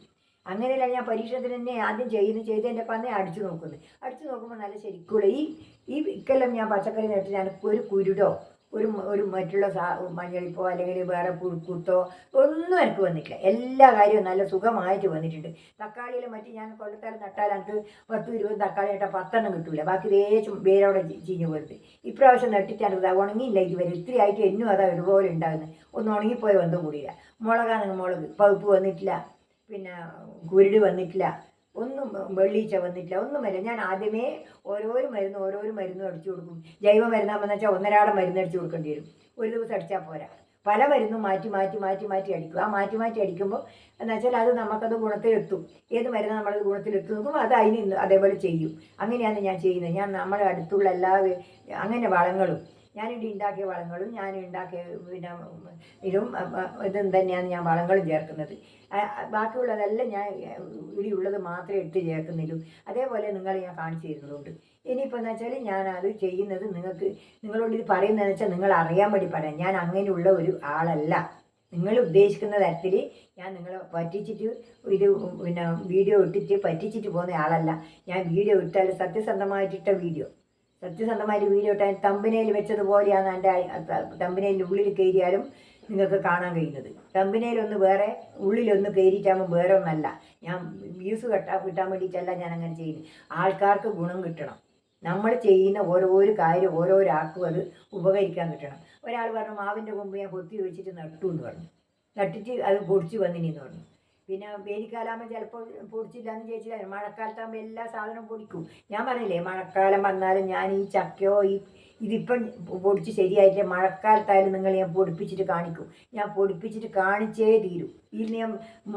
അങ്ങനെയല്ല ഞാൻ പരീക്ഷണത്തിന് തന്നെ ആദ്യം ചെയ്യുന്നു ചെയ്ത് എന്റെ പന്നെ അടിച്ചു നോക്കുന്നത്. അടിച്ചു നോക്കുമ്പോൾ നല്ല ശരിക്കുള്ള ഈ ഈ ഇക്കെല്ലാം ഞാൻ പച്ചക്കറി നട്ടിട്ട് എനിക്ക് ഒരു കുരുടോ ഒരു ഒരു മറ്റുള്ള സാ മഞ്ഞളിപ്പോ അല്ലെങ്കിൽ വേറെ പുഴുക്കുത്തോ ഒന്നും എനിക്ക് വന്നിട്ടില്ല. എല്ലാ കാര്യവും നല്ല സുഖമായിട്ട് വന്നിട്ടുണ്ട്. തക്കാളിയിൽ മറ്റ് ഞാൻ കൊല്ലക്കാലം നട്ടാൽ എനിക്ക് പത്ത് ഇരുപത് തക്കാളി നട്ടാൽ പത്തെണ്ണം കിട്ടൂല. ബാക്കി വേച്ചും വേരോടെ ചീഞ്ഞു പോയിട്ട്. ഇപ്രാവശ്യം നട്ടിട്ട് എനിക്ക് അത് ഉണങ്ങിയില്ല ഇതുവരെ. ഇത്തിരി ആയിട്ട് എന്നും അതാ ഇതുപോലെ ഉണ്ടാകുന്നത് ഒന്ന് ഉണങ്ങിപ്പോയ ബന്ധം കൂടിയില്ല. മുളകാണെങ്കിൽ മുളക്. പഴുപ്പ് വന്നിട്ടില്ല. പിന്നെ കുരുട് വന്നിട്ടില്ല. ഒന്നും വെള്ളീച്ച വന്നിട്ടില്ല ഒന്നും വരില്ല. ഞാൻ ആദ്യമേ ഓരോരോ മരുന്ന് ഓരോരോ മരുന്നും അടിച്ചു കൊടുക്കും. ജൈവ മരുന്നാകുമ്പോൾ വെച്ചാൽ ഒന്നരാടെ മരുന്ന് അടിച്ചു കൊടുക്കേണ്ടി വരും. ഒരു ദിവസം അടിച്ചാൽ പോരാ. പല മരുന്നും മാറ്റി മാറ്റി മാറ്റി മാറ്റി അടിക്കും. ആ മാറ്റി മാറ്റി അടിക്കുമ്പോൾ എന്ന് വെച്ചാൽ അത് നമുക്കത് ഗുണത്തിലെത്തും. ഏത് മരുന്ന് നമ്മളത് ഗുണത്തിലെത്തും നോക്കും അത് അതിന് അതേപോലെ ചെയ്യും. അങ്ങനെയാണ് ഞാൻ ചെയ്യുന്നത്. ഞാൻ നമ്മുടെ അടുത്തുള്ള എല്ലാ അങ്ങനെ വളങ്ങളും ഞാനിവിടെ ഉണ്ടാക്കിയ വളങ്ങളും ഞാൻ ഉണ്ടാക്കിയ പിന്നെ ഇതും ഇതും തന്നെയാണ് ഞാൻ വളങ്ങളും ചേർക്കുന്നത്. ബാക്കിയുള്ളതെല്ലാം ഞാൻ ഇവിടെ ഉള്ളത് മാത്രമേ ഇട്ട് ചേർക്കുന്നുള്ളൂ. അതേപോലെ നിങ്ങൾ ഞാൻ കാണിച്ചു തരുന്നുണ്ട് ഇനിയിപ്പോൾ എന്ന് വെച്ചാൽ ഞാൻ അത് ചെയ്യുന്നത് നിങ്ങൾക്ക് നിങ്ങളോട് ഇത് പറയുന്നതെന്ന് വെച്ചാൽ നിങ്ങൾ അറിയാൻ വേണ്ടി പറയാം. ഞാൻ അങ്ങനെയുള്ള ഒരു ആളല്ല. നിങ്ങൾ ഉദ്ദേശിക്കുന്ന തരത്തിൽ ഞാൻ നിങ്ങളെ പറ്റിച്ചിട്ട് ഇത് പിന്നെ വീഡിയോ ഇട്ടിട്ട് പറ്റിച്ചിട്ട് പോകുന്ന ആളല്ല. ഞാൻ വീഡിയോ ഇട്ടാൽ സത്യസന്ധമായിട്ടിട്ട വീഡിയോ. സത്യസന്ധമായിട്ട് വീഡിയോ ഇട്ടാൽ തമ്പിനയിൽ വെച്ചതുപോലെയാണ് എന്റെ തമ്പനയിന്റെ ഉള്ളിൽ കയറിയാലും നിങ്ങൾക്ക് കാണാൻ കഴിയുന്നത്. തമ്പിനയിലൊന്ന് വേറെ ഉള്ളിലൊന്ന് കയറിയിട്ടാകുമ്പോൾ വേറെ ഒന്നല്ല. ഞാൻ വ്യൂസ് കെട്ടാൻ കിട്ടാൻ വേണ്ടിയിട്ടല്ല ഞാൻ അങ്ങനെ ചെയ്യുന്നത്. ആൾക്കാർക്ക് ഗുണം കിട്ടണം. നമ്മൾ ചെയ്യുന്ന ഓരോരോ കാര്യം ഓരോരാൾക്കും അത് ഉപകരിക്കാൻ കിട്ടണം. ഒരാൾ പറഞ്ഞു മാവിന്റെ കൊമ്പ് ഞാൻ കൊത്തി വെച്ചിട്ട് നട്ടു എന്ന് പറഞ്ഞു. നട്ടിട്ട് അത് പൊടിച്ച് വന്നിനിന്ന് പറഞ്ഞു. പിന്നെ വേലിക്കാലാകുമ്പോൾ ചിലപ്പോൾ പൊടിച്ചില്ല എന്ന് ചോദിച്ചില്ല മഴക്കാലത്താകുമ്പോൾ എല്ലാ സാധനവും പൊടിക്കും. ഞാൻ പറഞ്ഞില്ലേ മഴക്കാലം വന്നാലും ഞാൻ ഈ ചക്കയോ ഈ ഇതിപ്പം പൊടിച്ച് ശരിയായിട്ട് മഴക്കാലത്തായാലും നിങ്ങൾ ഞാൻ പൊടിപ്പിച്ചിട്ട് കാണിക്കും. ഞാൻ പൊടിപ്പിച്ചിട്ട് കാണിച്ചേ തീരും. ഇതിൽ ഞാൻ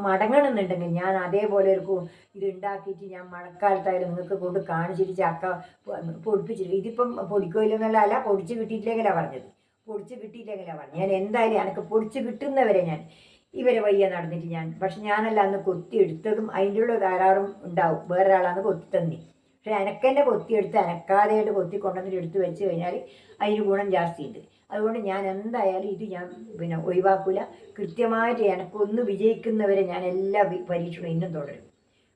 മടങ്ങണമെന്നുണ്ടെങ്കിൽ ഞാൻ അതേപോലെ ഒരു ഇത് ഉണ്ടാക്കിയിട്ട് ഞാൻ മഴക്കാലത്തായാലും നിങ്ങൾക്ക് കൊണ്ട് കാണിച്ചിട്ട് ചക്ക പൊടിപ്പിച്ചിട്ട് ഇതിപ്പം പൊടിക്കോ അല്ല പൊടിച്ച് കിട്ടിയിട്ടില്ലെങ്കിലാണ് പറഞ്ഞത്. പൊടിച്ച് കിട്ടിയില്ലെങ്കിലാണ് പറഞ്ഞത്. ഞാൻ എന്തായാലും എനിക്ക് പൊടിച്ച് കിട്ടുന്നവരെ ഞാൻ ഇവരെ വയ്യ നടന്നിട്ട് ഞാൻ. പക്ഷെ ഞാനല്ല അന്ന് കൊത്തിയെടുത്തതും അതിന്റെ ഉള്ള ധാരാളം ഉണ്ടാവും. വേറൊരാളാണ് കൊത്തി തന്നി പക്ഷെ എനക്കെന്നെ കൊത്തിയെടുത്ത് അനക്കാതെയായിട്ട് കൊത്തി കൊണ്ടുവന്നിട്ട് എടുത്ത് വെച്ച് കഴിഞ്ഞാൽ അതിന് ഗുണം ജാസ്തിയുണ്ട്. അതുകൊണ്ട് ഞാൻ എന്തായാലും ഇത് ഞാൻ പിന്നെ ഒഴിവാക്കില്ല കൃത്യമായിട്ട് എനക്കൊന്ന് വിജയിക്കുന്നവരെ ഞാൻ എല്ലാ പരീക്ഷണവും ഇന്നും തുടരും.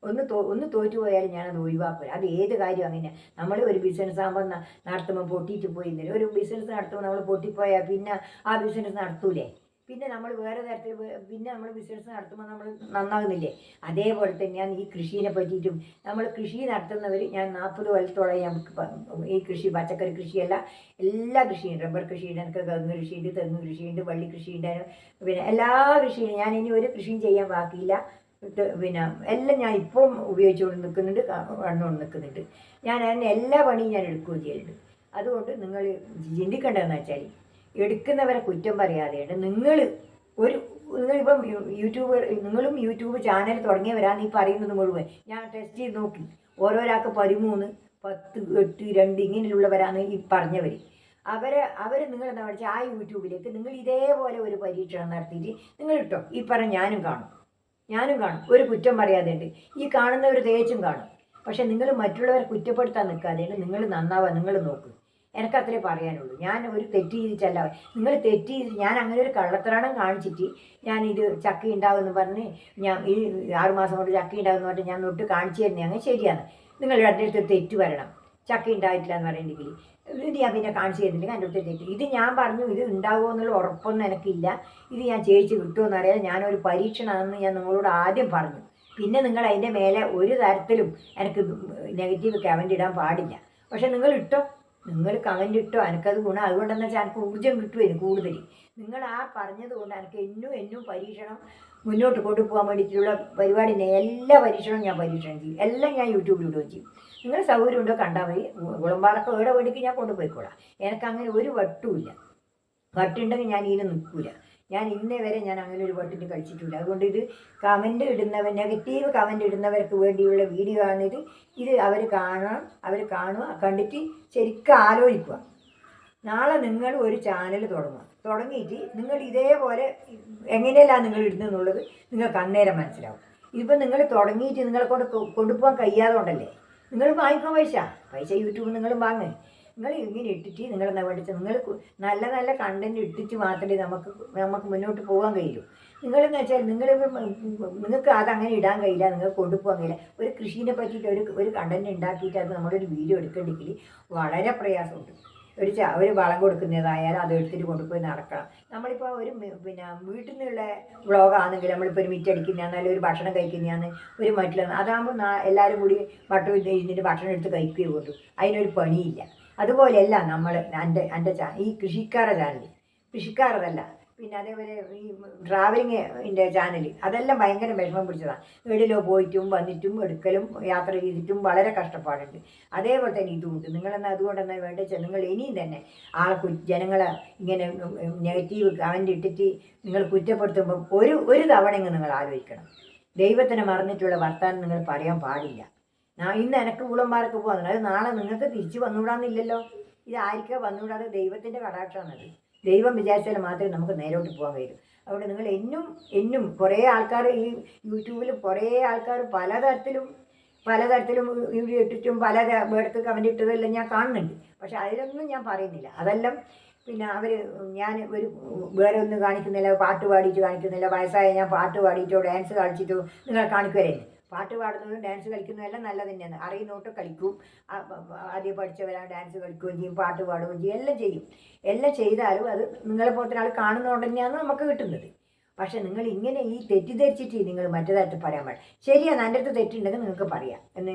ഒന്ന് തോ ഒന്ന് തോറ്റു പോയാലും ഞാനത് ഒഴിവാക്കില്ല അത് ഏത് കാര്യം അങ്ങനെ നമ്മൾ ഒരു ബിസിനസ് ആകുമ്പോൾ നടത്തുമ്പോൾ പൊട്ടിയിട്ട് പോയി ഒരു ബിസിനസ് നടത്തുമ്പോൾ നമ്മൾ പൊട്ടിപ്പോയാൽ പിന്നെ ആ ബിസിനസ് നടത്തൂലേ? പിന്നെ നമ്മൾ വേറെ തരത്തിൽ പിന്നെ നമ്മൾ ബിസിനസ് നടത്തുമ്പോൾ നമ്മൾ നന്നാകുന്നില്ലേ അതേപോലെ തന്നെയാണ് ഈ കൃഷീനെ പറ്റിയിട്ടും നമ്മൾ കൃഷി നടത്തുന്നവർ ഞാൻ നാൽപ്പത് കൊല്ലത്തോളം ഞാൻ ഈ കൃഷി പച്ചക്കറി കൃഷിയല്ല എല്ലാ കൃഷിയും റബ്ബർ കൃഷിയുണ്ട് എനിക്ക് കവുങ്ങ് കൃഷിയുണ്ട് തെങ്ങ് കൃഷിയുണ്ട് വള്ളി കൃഷിയുണ്ട് പിന്നെ എല്ലാ കൃഷിയും ഞാൻ ഇനി ഒരു കൃഷിയും ചെയ്യാൻ ബാക്കിയില്ല. പിന്നെ എല്ലാം ഞാൻ ഇപ്പം ഉപയോഗിച്ചുകൊണ്ട് നിൽക്കുന്നുണ്ട് ക- നിൽക്കുന്നുണ്ട്. ഞാൻ അതിന് എല്ലാ പണിയും ഞാൻ എടുക്കുകയും ചെയ്യുന്നുണ്ട് അതുകൊണ്ട് നിങ്ങൾ ചിന്തിക്കേണ്ടതെന്ന് വെച്ചാൽ എടുക്കുന്നവരെ കുറ്റം പറയാതെയാണ്. നിങ്ങൾ ഒരു നിങ്ങളിപ്പം യൂട്യൂബ് നിങ്ങളും യൂട്യൂബ് ചാനൽ തുടങ്ങിയവരാണ് ഈ പറയുന്നത് മുഴുവൻ. ഞാൻ ടെസ്റ്റ് ചെയ്ത് നോക്കി. ഓരോരാൾക്ക് പതിമൂന്ന് പത്ത് എട്ട് രണ്ട് ഇങ്ങനെയുള്ളവരാണ് ഈ പറഞ്ഞവർ അവരെ അവർ നിങ്ങൾ എന്താ ആ യൂട്യൂബിലേക്ക് നിങ്ങൾ ഇതേപോലെ ഒരു പരീക്ഷണം നടത്തിയിട്ട് നിങ്ങൾ ഇട്ടോ? ഈ പറഞ്ഞ ഞാനും കാണും. ഞാനും കാണും. ഒരു കുറ്റം പറയാതെ ഉണ്ട് ഈ കാണുന്നവർ തേച്ചും കാണും. പക്ഷെ നിങ്ങൾ മറ്റുള്ളവരെ കുറ്റപ്പെടുത്താൻ നിൽക്കാതെ നിങ്ങൾ നന്നാവാൻ നിങ്ങൾ നോക്ക്. എനിക്ക് അത്രേ പറയാനുള്ളൂ. ഞാൻ ഒരു തെറ്റ് ചെയ്തിട്ടല്ല. നിങ്ങൾ തെറ്റ് ചെയ്ത് ഞാൻ അങ്ങനെ ഒരു കള്ളത്തരാണം കാണിച്ചിട്ട് ഞാൻ ഇത് ചക്ക ഉണ്ടാവുമെന്ന് പറഞ്ഞ് ഞാൻ ഈ ആറുമാസം കൊണ്ട് ചക്ക ഉണ്ടാവുമെന്ന് പറഞ്ഞ് ഞാൻ തൊട്ട് കാണിച്ചു തരുന്നേ അങ്ങനെ ശരിയാണ്. നിങ്ങൾ എന്റെ അടുത്ത് തെറ്റ് വരണം. ചക്ക ഉണ്ടായിട്ടില്ല എന്ന് പറയുന്നെങ്കിൽ ഇത് ഞാൻ പിന്നെ കാണിച്ചു തരുന്നില്ല എന്റെ അടുത്ത് തെറ്റ്. ഇത് ഞാൻ പറഞ്ഞു ഇത് ഉണ്ടാവുമോ എന്നുള്ള ഉറപ്പൊന്നും എനിക്കില്ല. ഇത് ഞാൻ ചേച്ചി കിട്ടുമെന്ന് അറിയാൻ ഞാനൊരു പരീക്ഷണമാണെന്ന് ഞാൻ നിങ്ങളോട് ആദ്യം പറഞ്ഞു. പിന്നെ നിങ്ങൾ അതിന്റെ മേലെ ഒരു തരത്തിലും എനിക്ക് നെഗറ്റീവ് കമന്റ് ഇടാൻ പാടില്ല. പക്ഷെ നിങ്ങൾ ഇട്ടോ? നിങ്ങൾ കമന്റ് ഇട്ടോ എനിക്കത് ഗുണം. അതുകൊണ്ടെന്ന് വെച്ചാൽ എനിക്ക് ഊർജം കിട്ടുമായിരുന്നു കൂടുതൽ. നിങ്ങൾ ആ പറഞ്ഞത് കൊണ്ട് എനിക്ക് എന്നും എന്നും പരീക്ഷണം മുന്നോട്ട് കൊണ്ടുപോകാൻ വേണ്ടിയിട്ടുള്ള പരിപാടി എല്ലാ പരീക്ഷണവും ഞാൻ പരീക്ഷണം ചെയ്യും. എല്ലാം ഞാൻ യൂട്യൂബിലൂടെ ചെയ്യും. നിങ്ങൾ സൗകര്യം ഉണ്ടോ കണ്ടാൽ മതി. കുളമ്പാറൊക്കെ എവിടെ വേണ്ടിക്ക് ഞാൻ കൊണ്ടുപോയിക്കോളാം. എനിക്ക് അങ്ങനെ ഒരു വട്ടുമില്ല വട്ടുണ്ടെങ്കിൽ ഞാൻ ഇതിന് നിൽക്കില്ല ഞാൻ ഇന്നേ വരെ ഞാൻ അങ്ങനെ ഒരു പട്ടിന് കഴിച്ചിട്ടില്ല. അതുകൊണ്ട് ഇത് കമന്റ് ഇടുന്നവർ നെഗറ്റീവ് കമന്റ് ഇടുന്നവർക്ക് വേണ്ടിയുള്ള വീഡിയോ ആണിത്. ഇത് അവർ കാണണം അവർ കാണുക കണ്ടിട്ട് ശരിക്കും ആലോചിക്കുക. നാളെ നിങ്ങൾ ഒരു ചാനൽ തുടങ്ങുക. തുടങ്ങിയിട്ട് നിങ്ങൾ ഇതേപോലെ എങ്ങനെയല്ല നിങ്ങൾ ഇടുന്നെന്നുള്ളത് നിങ്ങൾക്ക് അന്നേരം മനസ്സിലാവും. ഇതിപ്പോൾ നിങ്ങൾ തുടങ്ങിയിട്ട് നിങ്ങളെ കൊണ്ട് കൊണ്ടുപോകാൻ കഴിയാതെ ഉണ്ടല്ലേ നിങ്ങൾ വാങ്ങിക്കാൻ പൈസ. പൈസ യൂട്യൂബ് നിങ്ങൾ വാങ്ങ്. നിങ്ങൾ ഇങ്ങനെ ഇട്ടിട്ട് നിങ്ങൾ വേണ്ടിച്ച നിങ്ങൾ നല്ല നല്ല കണ്ടന്റ് ഇട്ടിട്ട് മാത്രമേ നമുക്ക് നമുക്ക് മുന്നോട്ട് പോകാൻ കഴിയൂ. നിങ്ങളെന്ന് വെച്ചാൽ നിങ്ങൾ നിങ്ങൾക്ക് അതങ്ങനെ ഇടാൻ കഴിയില്ല നിങ്ങൾക്ക് കൊണ്ടുപോകാൻ കഴിയില്ല. ഒരു കൃഷീനെ പറ്റിയിട്ട് ഒരു ഒരു കണ്ടന്റ് ഉണ്ടാക്കിയിട്ട് അത് നമ്മളൊരു വീഡിയോ എടുക്കണമെങ്കിൽ വളരെ പ്രയാസമുണ്ട്. ഒരു ച ഒരു വളം കൊടുക്കുന്നതായാലും അത് എടുത്തിട്ട് കൊണ്ടുപോയി നടക്കണം. നമ്മളിപ്പോൾ ഒരു പിന്നെ വീട്ടിൽ നിന്നുള്ള വ്ളോഗാണെങ്കിൽ നമ്മളിപ്പോൾ ഒരു മിറ്റടിക്കുന്നതാണെങ്കിലും ഒരു ഭക്ഷണം കഴിക്കുന്നതാണ് ഒരു മറ്റുള്ള അതാകുമ്പോൾ എല്ലാവരും കൂടി വട്ടം ഇരുന്നിട്ട് ഭക്ഷണം എടുത്ത് കഴിക്കുകയുള്ളൂ അതിനൊരു പണിയില്ല. അതുപോലെയല്ല നമ്മൾ എന്റെ എന്റെ ചാ ഈ കൃഷിക്കാരുടെ ചാനൽ കൃഷിക്കാരതല്ല. പിന്നെ അതേപോലെ ഈ ട്രാവലിങ്ങിന്റെ ചാനൽ അതെല്ലാം ഭയങ്കര വിഷമം പിടിച്ചതാണ് വീടിലോ പോയിട്ടും വന്നിട്ടും എടുക്കലും യാത്ര ചെയ്തിട്ടും വളരെ കഷ്ടപ്പാടുണ്ട്. അതേപോലെ തന്നെ ഇതുമുണ്ട് നിങ്ങളെന്നാൽ അതുകൊണ്ടെന്നാൽ വേണ്ട നിങ്ങൾ ഇനിയും തന്നെ ആളെ കു ജനങ്ങളെ ഇങ്ങനെ നെഗറ്റീവ് കമന്റ് ഇട്ടിട്ട് നിങ്ങൾ കുറ്റപ്പെടുത്തുമ്പോൾ ഒരു ഒരു തവണ നിങ്ങൾ ആലോചിക്കണം. ദൈവത്തിനെ മറന്നിട്ടുള്ള വർത്താനം നിങ്ങൾ പറയാൻ പാടില്ല. ഇന്ന് എനക്ക് കുളന്മാർക്ക് പോകുന്നത് അത് നാളെ നിങ്ങൾക്ക് തിരിച്ചു വന്നുകൂടാന്നില്ലല്ലോ ഇത് ആർക്കാ വന്നുകൂടാതെ ദൈവത്തിന്റെ കടാക്ഷമാണത്. ദൈവം വിചാരിച്ചാൽ മാത്രമേ നമുക്ക് നേരോട്ട് പോകാൻ കഴിയൂ. അതുകൊണ്ട് നിങ്ങൾ എന്നും എന്നും കുറേ ആൾക്കാർ ഈ യൂട്യൂബിൽ കുറേ ആൾക്കാർ പലതരത്തിലും പലതരത്തിലും വീഡിയോ ഇട്ടിട്ടും പല ഇടത്ത് കമന്റ് ഇട്ടതെല്ലാം ഞാൻ കാണുന്നുണ്ട്. പക്ഷെ അതിലൊന്നും ഞാൻ പറയുന്നില്ല. അതെല്ലാം പിന്നെ അവർ ഞാൻ ഒരു വേറെ ഒന്നും കാണിക്കുന്നില്ല. പാട്ട് പാടിയിട്ട് കാണിക്കുന്നില്ല. വയസ്സായ ഞാൻ പാട്ട് പാടിയിട്ടോ ഡാൻസ് കളിച്ചിട്ടോ നിങ്ങളെ കാണിക്കുവരേന്ന്. പാട്ട് പാടുന്നതും ഡാൻസ് കളിക്കുന്നതും എല്ലാം നല്ല തന്നെയാണ്. അറിയുന്നോട്ട് കളിക്കും. ആദ്യം പഠിച്ചവരാ ഡാൻസ് കളിക്കുകയും ചെയ്യും പാട്ട് പാടുകയും ചെയ്യും എല്ലാം ചെയ്യും. എല്ലാം ചെയ്താലും അത് നിങ്ങളെ പോലത്തെ ആൾ കാണുന്നതുകൊണ്ട് തന്നെയാണ് നമുക്ക് കിട്ടുന്നത്. പക്ഷെ നിങ്ങൾ ഇങ്ങനെ ഈ തെറ്റിദ്ധരിച്ചിട്ട് നിങ്ങൾ മറ്റേതായിട്ട് പറയാൻ പാടില്ല. ശരിയാണ് എന്റെ അടുത്ത് തെറ്റുണ്ടെങ്കിൽ നിങ്ങൾക്ക് പറയാം. എന്ന്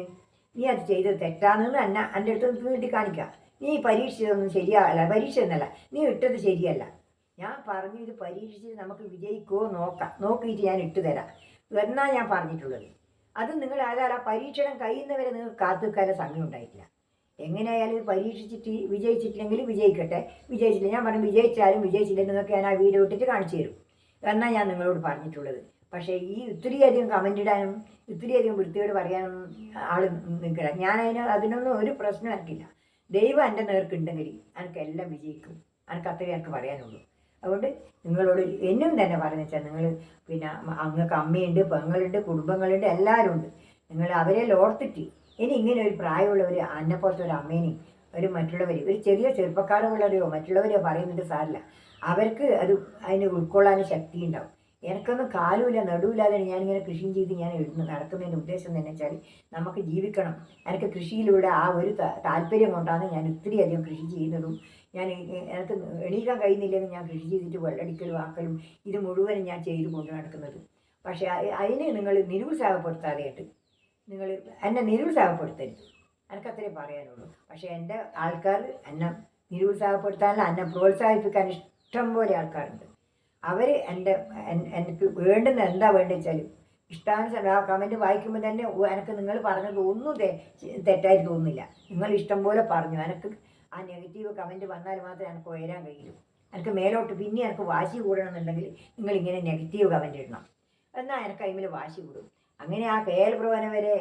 നീ അത് ചെയ്തത് തെറ്റാണെന്ന് തന്നെ എന്റെ അടുത്ത് വേണ്ടി കാണിക്കാം. നീ പരീക്ഷിച്ചതൊന്നും ശരിയല്ല പരീക്ഷ എന്നല്ല. നീ ഇട്ടത് ശരിയല്ല. ഞാൻ പറഞ്ഞു ഇത് പരീക്ഷിച്ച് നമുക്ക് വിജയിക്കുമോ നോക്കാം. നോക്കിയിട്ട് ഞാൻ ഇട്ട് തരാം എന്നാ ഞാൻ പറഞ്ഞിട്ടുള്ളത്? അത് നിങ്ങൾ അതായത് ആ പരീക്ഷണം കഴിയുന്നവരെ നിങ്ങൾ കാത്തു നിൽക്കാനുള്ള സമയം ഉണ്ടായിട്ടില്ല. എങ്ങനെയായാലും പരീക്ഷിച്ചിട്ട് വിജയിച്ചിട്ടില്ലെങ്കിൽ വിജയിക്കട്ടെ. വിജയിച്ചില്ല ഞാൻ പറഞ്ഞു വിജയിച്ചാലും വിജയിച്ചില്ലെങ്കിൽ നിങ്ങൾക്ക് ഞാൻ ആ വീഡിയോ ഇട്ടിട്ട് കാണിച്ചു തരും. എന്നാണ് ഞാൻ നിങ്ങളോട് പറഞ്ഞിട്ടുള്ളത്. പക്ഷേ ഈ ഇത്രയധികം കമന്റ് ഇടാനും ഇത്രയധികം വൃത്തിയോട് പറയാനും ആൾ നിൽക്കില്ല ഞാൻ അതിന് അതിനൊന്നും ഒരു പ്രശ്നം എനിക്കില്ല. ദൈവം എന്റെ നേർക്കുണ്ടെങ്കിൽ എനിക്ക് എല്ലാം വിജയിക്കും. എനിക്ക് അത്രയും എനിക്ക് പറയാനുള്ളൂ. അതുകൊണ്ട് നിങ്ങളോട് എന്നും തന്നെ പറഞ്ഞാൽ നിങ്ങൾ പിന്നെ അങ്ങക്ക് അമ്മയുണ്ട് പെങ്ങളുണ്ട് കുടുംബങ്ങളുണ്ട് എല്ലാവരും ഉണ്ട്. നിങ്ങൾ അവരെ ഓർത്തിട്ട് ഇനി ഇങ്ങനെ ഒരു പ്രായമുള്ള പ്രായമുള്ളവർ അന്നെപ്പോലത്തെ ഒരു അമ്മേനെയും ഒരു മറ്റുള്ളവർ ഒരു ചെറിയ ചെറുപ്പക്കാരുള്ളവരെയോ മറ്റുള്ളവരെയോ പറയുന്നത് സാരില്ല അവർക്ക് അത് അതിന് ഉൾക്കൊള്ളാൻ ശക്തി ഉണ്ടാവും. എനിക്കൊന്നും കാലുമില്ല നടുവില്ലാതെ ഞാനിങ്ങനെ കൃഷിയും ചെയ്ത് ഞാൻ നടക്കുന്നതിന്റെ ഉദ്ദേശം എന്ന് വെച്ചാൽ നമുക്ക് ജീവിക്കണം. എനിക്ക് കൃഷിയിലൂടെ ആ ഒരു താല്പര്യം കൊണ്ടാണ് ഞാൻ ഒത്തിരി അധികം കൃഷി ചെയ്യുന്നതും ഞാൻ എനിക്ക് എണീക്കാൻ കഴിയുന്നില്ലെങ്കിൽ ഞാൻ കൃഷി ചെയ്തിട്ട് വെള്ളടിക്കലും ആക്കലും ഇത് മുഴുവനും ഞാൻ ചെയ്തു കൊണ്ട് നടക്കുന്നത്. പക്ഷേ അതിനെ നിങ്ങൾ നിരുത്സാഹപ്പെടുത്താതെയായിട്ട് നിങ്ങൾ എന്നെ നിരുത്സാഹപ്പെടുത്തരുത്. എനിക്കത്രേ പറയാനുള്ളൂ. പക്ഷേ എന്റെ ആൾക്കാർ എന്നെ നിരുത്സാഹപ്പെടുത്താനല്ല എന്നെ പ്രോത്സാഹിപ്പിക്കാൻ ഇഷ്ടം പോലെ ആൾക്കാരുണ്ട്. അവർ എന്റെ എൻ- എനിക്ക് വേണ്ടുന്ന എന്താ വെച്ചാൽ ഇഷ്ടാനുസരണം ആ കമന്റ് വായിക്കുമ്പോൾ തന്നെ എനിക്ക് നിങ്ങൾ പറഞ്ഞത് ഒന്നും തെ- തെറ്റായിട്ട് തോന്നുന്നില്ല. നിങ്ങൾ ഇഷ്ടം പോലെ പറഞ്ഞു. എനിക്ക് ആ നെഗറ്റീവ് കമന്റ് വന്നാൽ മാത്രമേ എനിക്ക് ഉയരാൻ കഴിയൂ. എനിക്ക് മേലോട്ട് പിന്നെ എനിക്ക് വാശി കൂടണമെന്നുണ്ടെങ്കിൽ നിങ്ങൾ ഇങ്ങനെ നെഗറ്റീവ് കമന്റ് ഇടണം. എന്നാൽ എനിക്ക് അതിൽ വാശി കൂടും. അങ്ങനെ ആ കെ എൽ വരെ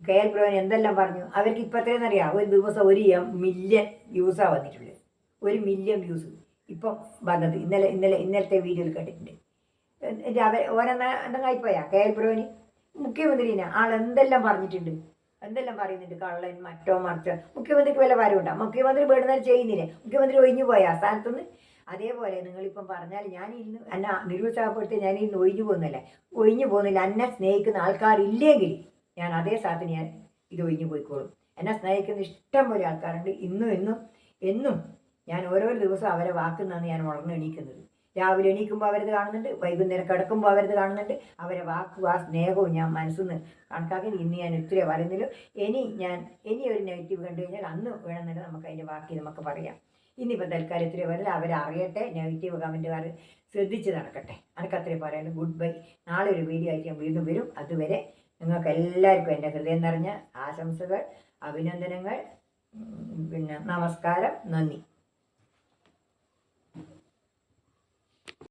കെ എൽ പ്രവൻ എന്തെല്ലാം പറഞ്ഞു? അവർക്ക് ഇപ്പോഴത്തേന്നറിയാം ഒരു ദിവസം ഒരു മില്യൺ വ്യൂസാണ് വന്നിട്ടുള്ളത്. ഒരു മില്യൺ വ്യൂസ് ഇപ്പം വന്നത്. ഇന്നലെ ഇന്നലെ ഇന്നലത്തെ വീഡിയോയിൽ കണ്ടിട്ടുണ്ട് അവർ അവർ എന്തെങ്കിലും ആയിപ്പോയാ? കെ എൽ പ്രവന് മുഖ്യമന്ത്രിനെ ആൾ എന്തെല്ലാം പറഞ്ഞിട്ടുണ്ട്? എന്തെല്ലാം പറയുന്നുണ്ട് കള്ളൻ മറ്റോ മറിച്ചോ? മുഖ്യമന്ത്രിക്ക് വല്ല ഭാരമുണ്ടോ മുഖ്യമന്ത്രി വേണ്ടുന്നത് ചെയ്യുന്നില്ലേ? മുഖ്യമന്ത്രി ഒഴിഞ്ഞു പോയ? ആ സ്ഥാനത്തുനിന്ന് അതേപോലെ നിങ്ങളിപ്പം പറഞ്ഞാൽ ഞാൻ ഇന്ന് എന്നെ നിരുത്സാഹപ്പെടുത്തി ഞാൻ ഇന്ന് ഒഴിഞ്ഞു പോകുന്നില്ല? ഒഴിഞ്ഞു പോകുന്നില്ല. എന്നെ സ്നേഹിക്കുന്ന ആൾക്കാരില്ലെങ്കിൽ ഞാൻ അതേ സ്ഥലത്തിന് ഞാൻ ഇത് ഒഴിഞ്ഞു പോയിക്കോളും. എന്നെ സ്നേഹിക്കുന്ന ഇഷ്ടം പോലെ ആൾക്കാരുണ്ട്. ഇന്നും ഇന്നും എന്നും ഞാൻ ഓരോ ദിവസവും അവരെ വാക്കുന്നാണ് ഞാൻ ഉണർന്ന് എണീക്കുന്നത്. രാവിലെ എണീക്കുമ്പോൾ അവരത് കാണുന്നുണ്ട് വൈകുന്നേരം കിടക്കുമ്പോൾ അവരത് കാണുന്നുണ്ട്. അവരെ വാക്കും ആ സ്നേഹവും ഞാൻ മനസ്സിൽ നിന്ന് കണക്കാക്കി ഇന്ന് ഞാൻ ഒത്തിരി പറയുന്നില്ല. ഇനി ഞാൻ ഇനി ഒരു നെഗറ്റീവ് കണ്ടു കഴിഞ്ഞാൽ അന്ന് വേണമെന്നുണ്ടെങ്കിൽ നമുക്ക് അതിന്റെ ബാക്കി നമുക്ക് പറയാം. ഇനിയിപ്പോൾ തൽക്കാലം ഇത്തിരി വരില്ല അവരറിയട്ടെ നെഗറ്റീവ് കമന്റുകാർ ശ്രദ്ധിച്ച് നടക്കട്ടെ. എനിക്കത്രയും പറയാനും ഗുഡ് ബൈ. നാളെ ഒരു വീഡിയോ ആയിട്ട് ഞാൻ വീണ്ടും വരും. അതുവരെ നിങ്ങൾക്ക് എല്ലാവർക്കും എന്റെ ഹൃദയം നിറഞ്ഞ ആശംസകൾ അഭിനന്ദനങ്ങൾ. പിന്നെ നമസ്കാരം. നന്ദി.